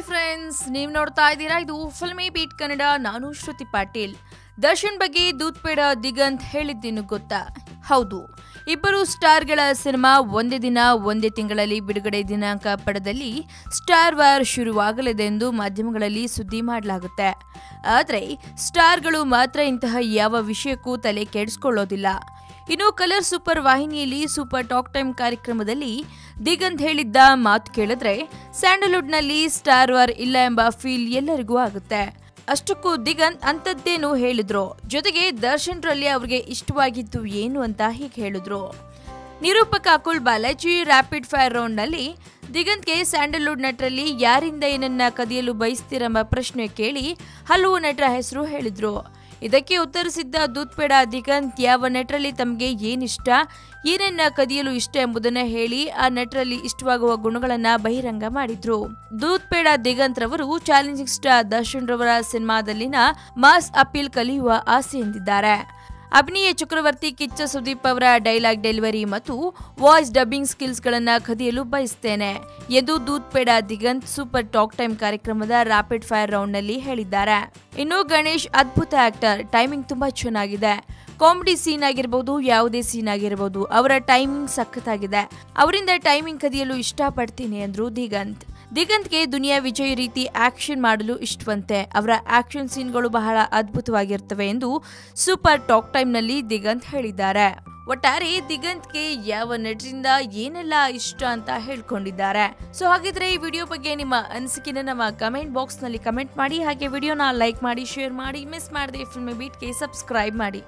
Friends ನೀವು ನೋಡ್ತಾ ಇದ್ದೀರಾ? ಇದು ಫಿಲ್ಮಿ ಬೀಟ್ ಕನ್ನಡ. ನಾನು ಶ್ರುತಿ ಪಾಟೀಲ್. ದರ್ಶನ್ ಬಗ್ಗೆ ದೂತ್ಪೇಡ, ದಿಗಂತ್ ಹೇಳಿದ್ದೇನು ಗೊತ್ತಾ? ಹೌದು. ಇಬ್ಬರು ಸ್ಟಾರ್ಗಳ ಸಿನಿಮಾ ಒಂದೇ ದಿನ, ಒಂದೇ ತಿಂಗಳಲ್ಲಿ ಬಿಡುಗಡೆ ದಿನಾಂಕ ಪಡೆದಲ್ಲಿ ಸ್ಟಾರ್ ವಾರ್ ಶುರುವಾಗಲಿದೆ ಎಂದು ಮಾಧ್ಯಮಗಳಲ್ಲಿ ಸುದ್ದಿ ಮಾಡಲಾಗುತ್ತೆ. ಆದರೆ, ಸ್ಟಾರ್ಗಳು ಮಾತ್ರ ಇಂತಹ ಯಾವ ವಿಷಯಕ್ಕೂ ತಲೆ ಕೆಡಿಸ್ಕೊಳ್ಳೋದಿಲ್ಲ. ಇನ್ನು ಕಲರ್ ಸೂಪರ್ ವಾಹಿನಿಯಲ್ಲಿ ಸೂಪರ್ ಟಾಕ್ ಟೈಮ್ ಕಾರ್ಯಕ್ರಮದಲ್ಲಿ ದಿಗಂತ್ ಹೇಳಿದ್ದ ಮಾತು ಕೇಳಿದ್ರೆ ಸ್ಯಾಂಡಲ್ವುಡ್ನಲ್ಲಿ ಸ್ಟಾರ್ ವಾರ್ ಇಲ್ಲ ಎಂಬ ಫೀಲ್ ಎಲ್ಲರಿಗೂ ಆಗುತ್ತೆ. ಅಷ್ಟಕ್ಕೂ ದಿಗಂತ್ ಅಂಥದ್ದೇನು ಹೇಳಿದ್ರು. ಜೊತೆಗೆ ದರ್ಶನ್ರಲ್ಲಿ ಅವ್ರಿಗೆ ಇಷ್ಟವಾಗಿದ್ದು ಏನು ಅಂತ ಹೀಗೆ ಹೇಳಿದ್ರು. ನಿರೂಪಕ ಅಕುಲ್ ಬಾಲಾಜಿ ರ್ಯಾಪಿಡ್ ಫೈರ್ ರೌಂಡ್ನಲ್ಲಿ ದಿಗಂತ್ಗೆ ಸ್ಯಾಂಡಲ್ವುಡ್ ನಟರಲ್ಲಿ ಯಾರಿಂದ ಏನನ್ನ ಕದಿಯಲು ಬಯಸ್ತೀರೆಂಬ ಪ್ರಶ್ನೆ ಕೇಳಿ ಹಲವು ನಟರ ಹೆಸರು ಹೇಳಿದ್ರು. ಇದಕ್ಕೆ ಉತ್ತರಿಸಿದ್ದ ದೂತ್ಪೇಡ ದಿಗಂತ್ ಯಾವ ನಟರಲ್ಲಿ ತಮಗೆ ಏನಿಷ್ಟ, ಏನನ್ನ ಕದಿಯಲು ಇಷ್ಟ ಎಂಬುದನ್ನ ಹೇಳಿ ಆ ನಟರಲ್ಲಿ ಇಷ್ಟವಾಗುವ ಗುಣಗಳನ್ನ ಬಹಿರಂಗ ಮಾಡಿದ್ರು. ದೂತ್ಪೇಡ ದಿಗಂತ್ ರವರು ಚಾಲೆಂಜಿಂಗ್ ಸ್ಟಾರ್ ದರ್ಶನ್ ರವರ ಸಿನಿಮಾದಲ್ಲಿನ ಮಾಸ್ ಅಪೀಲ್ ಕಲಿಯುವ ಆಸೆ ಎಂದಿದ್ದಾರೆ. ಅಭಿನಯ ಚಕ್ರವರ್ತಿ ಕಿಚ್ಚ ಸುದೀಪ್ ಅವರ ಡೈಲಾಗ್ ಡೆಲಿವರಿ ಮತ್ತು ವಾಯ್ಸ್ ಡಬ್ಬಿಂಗ್ ಸ್ಕಿಲ್ಸ್ಗಳನ್ನು ಕದಿಯಲು ಬಯಸ್ತೇನೆ ಎಂದು Doodhpeda Diganth super talk time ಕಾರ್ಯಕ್ರಮದ ರಾಪಿಡ್ ಫೈರ್ ರೌಂಡ್ನಲ್ಲಿ ಹೇಳಿದ್ದಾರೆ. ಇನ್ನು ಗಣೇಶ್ ಅದ್ಭುತ ಆಕ್ಟರ್, ಟೈಮಿಂಗ್ ತುಂಬಾ ಚೆನ್ನಾಗಿದೆ. ಕಾಮಿಡಿ ಸೀನ್ ಆಗಿರ್ಬೋದು, ಯಾವುದೇ ಸೀನ್ ಆಗಿರ್ಬೋದು, ಅವರ ಟೈಮಿಂಗ್ ಸಖತ್ತಾಗಿದೆ. ಅವರಿಂದ ಟೈಮಿಂಗ್ ಕದಿಯಲು ಇಷ್ಟಪಡ್ತೀನಿ ಅಂದ್ರು ದಿಗಂತ್. ದಿಗಂತ್ಗೆ ದುನಿಯಾ ವಿಜಯ್ ರೀತಿ ಆಕ್ಷನ್ ಮಾಡಲು ಇಷ್ಟವಂತೆ. ಅವರ ಆಕ್ಷನ್ ಸೀನ್ಗಳು ಬಹಳ ಅದ್ಭುತವಾಗಿರ್ತವೆ ಎಂದು ಸೂಪರ್ ಟಾಕ್ ಟೈಮ್ನಲ್ಲಿ ದಿಗಂತ್ ಹೇಳಿದ್ದಾರೆ. ಒಟ್ಟಾರೆ ದಿಗಂತ್ಗೆ ಯಾವ ನಟರಿಂದ ಏನೆಲ್ಲ ಇಷ್ಟ ಅಂತ ಹೇಳ್ಕೊಂಡಿದ್ದಾರೆ. ಸೊ ಹಾಗಿದ್ರೆ ಈ ವಿಡಿಯೋ ಬಗ್ಗೆ ನಿಮ್ಮ ಅನಿಸಿಕೆನ ನಮ್ಮ ಕಮೆಂಟ್ ಬಾಕ್ಸ್ನಲ್ಲಿ ಕಮೆಂಟ್ ಮಾಡಿ, ಹಾಗೆ ವಿಡಿಯೋನ ಲೈಕ್ ಮಾಡಿ, ಶೇರ್ ಮಾಡಿ, ಮಿಸ್ ಮಾಡದೆ ಫಿಲ್ಮ್ ಬೀಟ್ಗೆ ಸಬ್ಸ್ಕ್ರೈಬ್ ಮಾಡಿ.